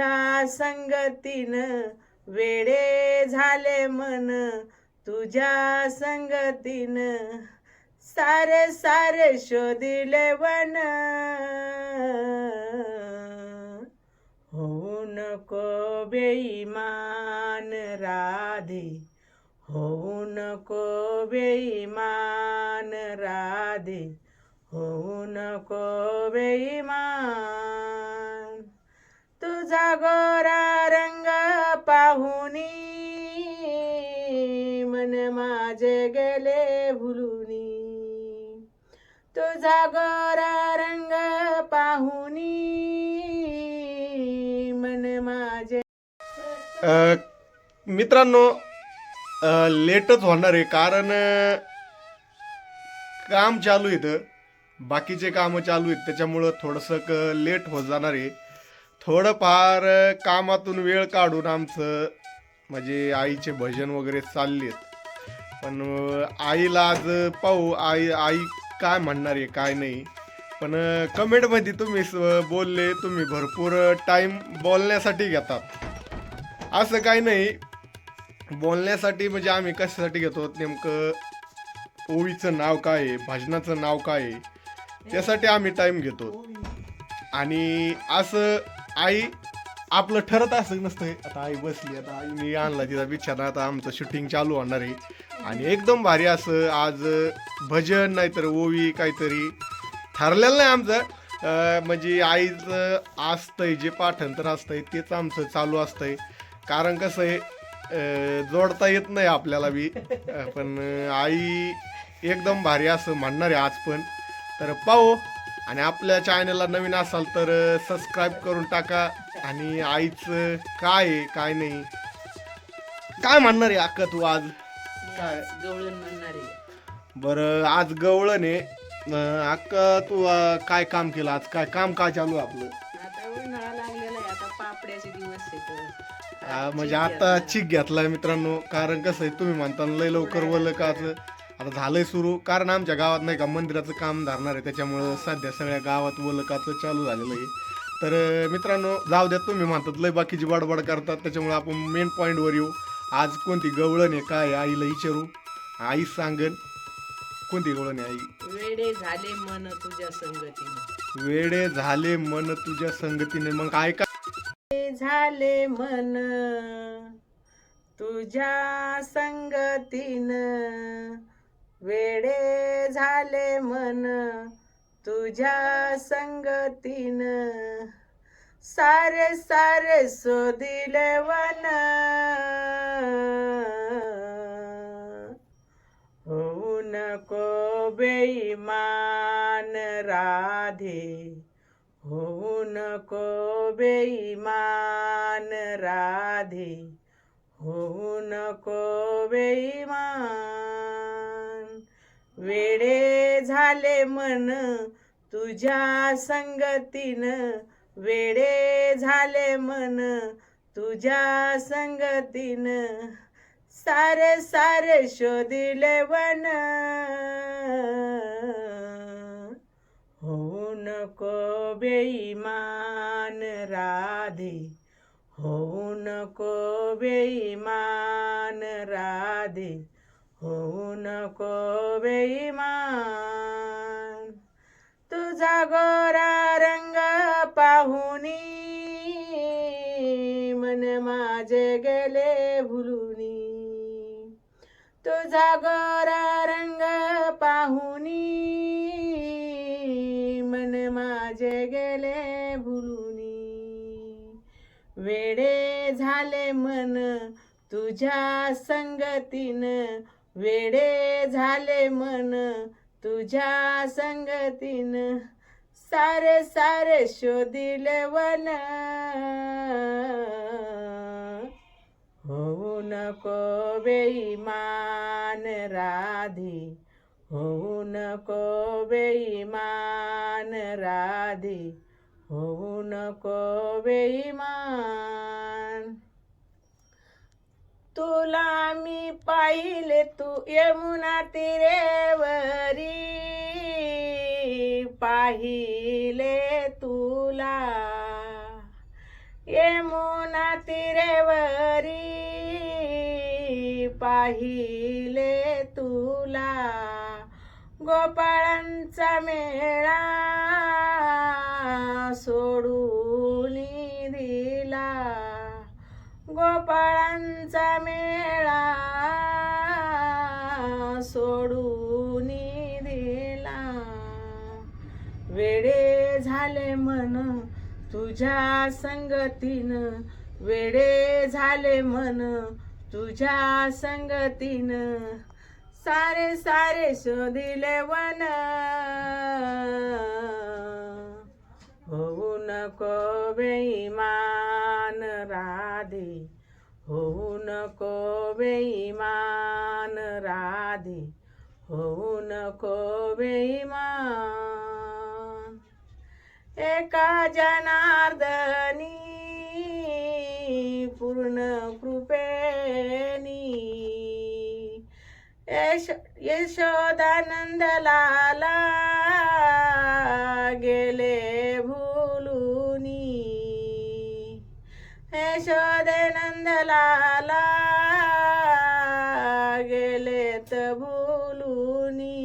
त्या संगतीन वेडे झाले मन. तुझ्या संगतीन सारे सारे शोधिले वन. होऊ नको बेईमान राधे होऊ नको बेईमान राधे होऊ नको बेईमान तुझा गोरा रंग पाहुनी मन माझे. मित्रांनो लेटच होणार आहे कारण काम चालू आहे इथं बाकीचे कामं चालू आहेत त्याच्यामुळं थोडंसं क लेट होत जाणार आहे. थोडंफार कामातून वेळ काढून आमचं म्हणजे आईचे भजन वगैरे चालले आहेत पण आईला आज पाहू आई आई काय म्हणणार आहे काय नाही. पण कमेंटमध्ये तुम्ही बोलले तुम्ही भरपूर टाईम बोलण्यासाठी घेतात. असं काही नाही. बोलण्यासाठी म्हणजे आम्ही कशासाठी घेतो? नेमकं ओळीचं नाव काय आहे? भजनाचं नाव काय आहे? त्यासाठी आम्ही टाईम घेतो. आणि असं आई आपलं ठरत असं नसतं. आता आई बसली आता मी आणला तिचा विचार आता आमचं शूटिंग चालू होणार आहे. आणि एकदम भारी असं आज भजन नाहीतर ओवी काहीतरी ठरलेलं नाही आमचं. म्हणजे आईचं असतंय जे पाठांतर असतंय तेच आमचं चालू असतंय. कारण कसं आहे जोडता येत नाही आपल्याला बी. पण आई एकदम भारी असं म्हणणार आहे आज पण. तर पाहू. आणि आपल्या चॅनलला नवीन असाल तर सबस्क्राईब करून टाका. आणि आईचं काय आहे काय नाही. काय म्हणणार आहे अक्का तू आज? काय? गवळण म्हणणार आहे. बरं आज गवळण आहे. अं, अक्का तू अं, काय काम केलं आज? काय काम काय चालू आहे आपलं? आता उन्हाळा लागलेला आहे आता पापड्याचे दिवस आहेत हा, म्हणजे आता चिक घेतलाय मित्रांनो कारण कसं आहे तुम्ही म्हणता ना, लय लवकर वलं का असं. आता झालंय सुरू. कारण आमच्या गावात नाही का मंदिराचं काम धरणार आहे त्याच्यामुळं सध्या सगळ्या गावात वलकाचं चालू झालेलं आहे. तर मित्रांनो जाऊ द्या तुम्ही म्हणतात लय बाकीची बडबड करतात त्याच्यामुळे आपण मेन पॉईंटवर येऊ. आज कोणती गवळण आहे काय? आईला विचारू. आई सांगन कोणती गवळण आहे आई? वेडे झाले मन तुझ्या संगतीने. वेडे झाले मन तुझ्या संगतीने. मग काय का झाले मन तुझ्या संगतीन. वेडे झाले मन तुझ्या संगतीन सारे सारे सोदिले वन. होऊ नको बेईमान राधे होऊ नको बेईमान राधे होऊ नको बेईमान. वेडे झाले मन तुझ्या संगतीन. वेडे झाले मन तुझ्या संगतीन. सारे सारे शोधिले वन. होऊ नको बेईमान राधे. होऊ नको बेईमान राधे. होऊ नको बेईमान तुझा गोरा रंग पाहुनी मन माझे गेले भुलुनी. तुझा गोरा रंग पाहुनी मन माझे गेले भुलुनी. वेडे झाले मन तुझ्या संगतीनं वेडे झाले मन तुझ्या संगतीन. सारे सारे शोधिले वन. होऊ नको बेईमान राधी. होऊ नको बेईमान राधी. होऊ नको बेईमान तुला मी पाहिले तू यमुना तिरेवरी. पाहिले तुला यमुना तिरेवरी. पाहिले तुला गोपाळांचा मेळा. झाले मन तुझ्या संगतीन. वेडे झाले मन तुझ्या संगतीन. सारे सारे शोधिले वन. होऊ नको बेईमान राधे. होऊ नको बेईमान राधे. होऊ नको बेईमान एका जनार्दनी पूर्ण कृपेनी. यश यशोदानंदलाला गेले भुलुनी. यशोदानंदलाला गेले गेलेत भुलुनी.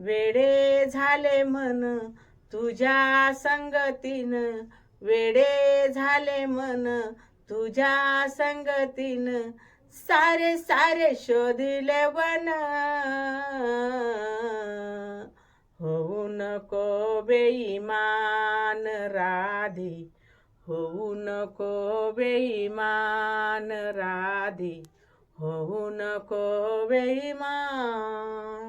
वेडे झाले म्हण तुझ्या संगतीन वेडे झाले मन. तुझ्या संगतीन सारे सारे शोधिले वन. होऊ नको बेईमान राधे. होऊ नको बेईमान राधे. होऊ नको बेईमान.